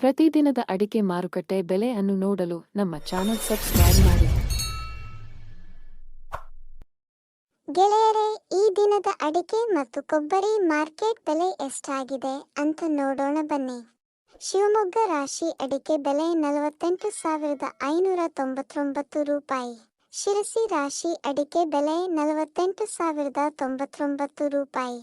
ಪ್ರತಿದಿನದ ಅಡಿಕೆ ಮಾರುಕಟ್ಟೆ ಬೆಲೆ ಅನ್ನು ನೋಡಲು ನಮ್ಮ ಚಾನೆಲ್ ಸಬ್ಸ್ಕ್ರೈಬ್ ಮಾಡಿ. ಗೆಳೆಯರೇ, ಈ ದಿನದ ಅಡಿಕೆ ಮತ್ತು ಕೊಬ್ಬರಿ ಮಾರ್ಕೆಟ್ ಬೆಲೆ ಎಷ್ಟಾಗಿದೆ ಅಂತ ನೋಡೋಣ ಬನ್ನಿ. ಶಿವಮೊಗ್ಗ ರಾಶಿ ಅಡಿಕೆ ಬೆಲೆ ನಲವತ್ತೆಂಟು ಸಾವಿರದ ಐನೂರ ತೊಂಬತ್ತೊಂಬತ್ತು ರೂಪಾಯಿ. ಶಿರಸಿ ರಾಶಿ ಅಡಿಕೆ ಬೆಲೆ ನಲವತ್ತೆಂಟು ಸಾವಿರದ ತೊಂಬತ್ತೊಂಬತ್ತು ರೂಪಾಯಿ.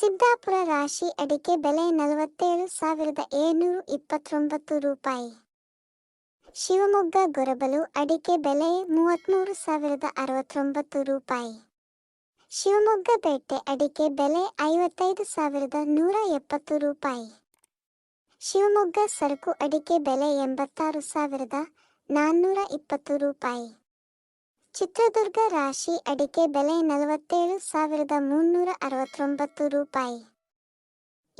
ಸಿದ್ದಾಪುರ ರಾಶಿ ಅಡಿಕೆ ಬೆಲೆ ನಲವತ್ತೇಳು ಸಾವಿರದ ಏಳ್ನೂರ ಇಪ್ಪತ್ತೊಂಬತ್ತು ರೂಪಾಯಿ. ಶಿವಮೊಗ್ಗ ಗೊರಬಲು ಅಡಿಕೆ ಬೆಲೆ ಮೂವತ್ತ್ಮೂರು ಸಾವಿರದ ಅರವತ್ತೊಂಬತ್ತು ರೂಪಾಯಿ. ಶಿವಮೊಗ್ಗ ಬೇಟೆ ಅಡಿಕೆ ಬೆಲೆ ಐವತ್ತೈದು ಸಾವಿರದ ನೂರ ಎಪ್ಪತ್ತು ರೂಪಾಯಿ. ಶಿವಮೊಗ್ಗ ಸರಕು ಅಡಿಕೆ ಬೆಲೆ ಎಂಬತ್ತಾರು ಸಾವಿರದ ನಾನ್ನೂರ ಇಪ್ಪತ್ತು ರೂಪಾಯಿ. ಚಿತ್ರದುರ್ಗ ರಾಶಿ ಅಡಿಕೆ ಬೆಲೆ ನಲವತ್ತೇಳು ಸಾವಿರದ ಮುನ್ನೂರ ಅರವತ್ತೊಂಬತ್ತು ರೂಪಾಯಿ.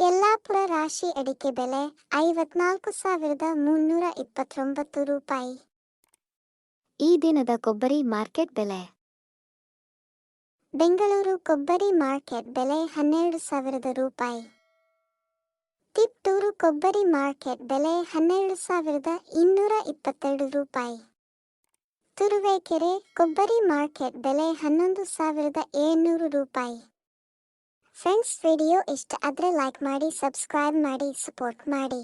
ಯಲ್ಲಾಪುರ ರಾಶಿ ಅಡಿಕೆ ಬೆಲೆ ಐವತ್ನಾಲ್ಕು ಸಾವಿರದ ಮುನ್ನೂರ ಇಪ್ಪತ್ತೊಂಬತ್ತು ರೂಪಾಯಿ. ಈ ದಿನದ ಕೊಬ್ಬರಿ ಮಾರ್ಕೆಟ್ ಬೆಲೆ. ಬೆಂಗಳೂರು ಕೊಬ್ಬರಿ ಮಾರ್ಕೆಟ್ ಬೆಲೆ ಹನ್ನೆರಡು ಸಾವಿರದ ರೂಪಾಯಿ. ತಿಪ್ಟೂರು ಕೊಬ್ಬರಿ ಮಾರ್ಕೆಟ್ ಬೆಲೆ ಹನ್ನೆರಡು ಸಾವಿರದ ಇನ್ನೂರ ಇಪ್ಪತ್ತೆರಡು ರೂಪಾಯಿ. ತುರುವೇಕೆರೆ ಕೊಬ್ಬರಿ ಮಾರ್ಕೆಟ್ ಬೆಲೆ ಹನ್ನೊಂದು ಸಾವಿರದ ಏಳ್ನೂರು ರೂಪಾಯಿ. ಫ್ರೆಂಡ್ಸ್, ವಿಡಿಯೋ ಇಷ್ಟ ಆದರೆ ಲೈಕ್ ಮಾಡಿ ಸಬ್ಸ್ಕ್ರೈಬ್ ಮಾಡಿ ಸಪೋರ್ಟ್ ಮಾಡಿ.